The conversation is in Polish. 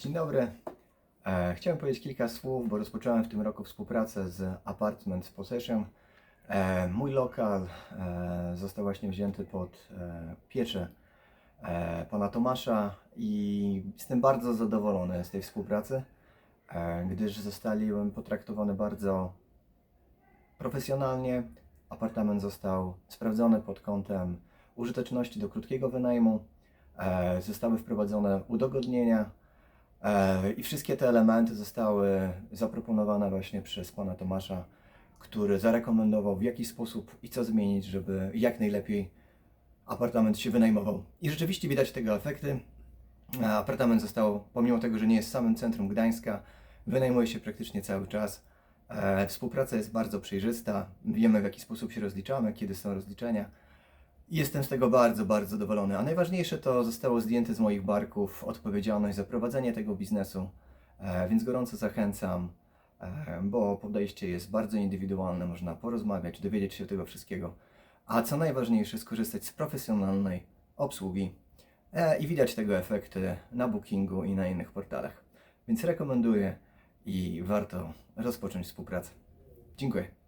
Dzień dobry. E, chciałem powiedzieć kilka słów, bo rozpocząłem w tym roku współpracę z Apartment Possession. E, mój lokal e, został właśnie wzięty pod pieczę pana Tomasza i jestem bardzo zadowolony z tej współpracy, gdyż zostałem potraktowany bardzo profesjonalnie. Apartament został sprawdzony pod kątem użyteczności do krótkiego wynajmu. Zostały wprowadzone udogodnienia i wszystkie te elementy zostały zaproponowane właśnie przez pana Tomasza, który zarekomendował w jaki sposób i co zmienić, żeby jak najlepiej apartament się wynajmował. I rzeczywiście widać tego efekty. E, Apartament został, pomimo tego, że nie jest samym centrum Gdańska, wynajmuje się praktycznie cały czas. E, Współpraca jest bardzo przejrzysta, wiemy w jaki sposób się rozliczamy, kiedy są rozliczenia. Jestem z tego bardzo, bardzo zadowolony. A najważniejsze to zostało zdjęte z moich barków odpowiedzialność za prowadzenie tego biznesu, e, więc gorąco zachęcam, e, bo podejście jest bardzo indywidualne, można porozmawiać, dowiedzieć się tego wszystkiego. A co najważniejsze, skorzystać z profesjonalnej obsługi e, i widać tego efekty na Bookingu i na innych portalach. Więc rekomenduję i warto rozpocząć współpracę. Dziękuję.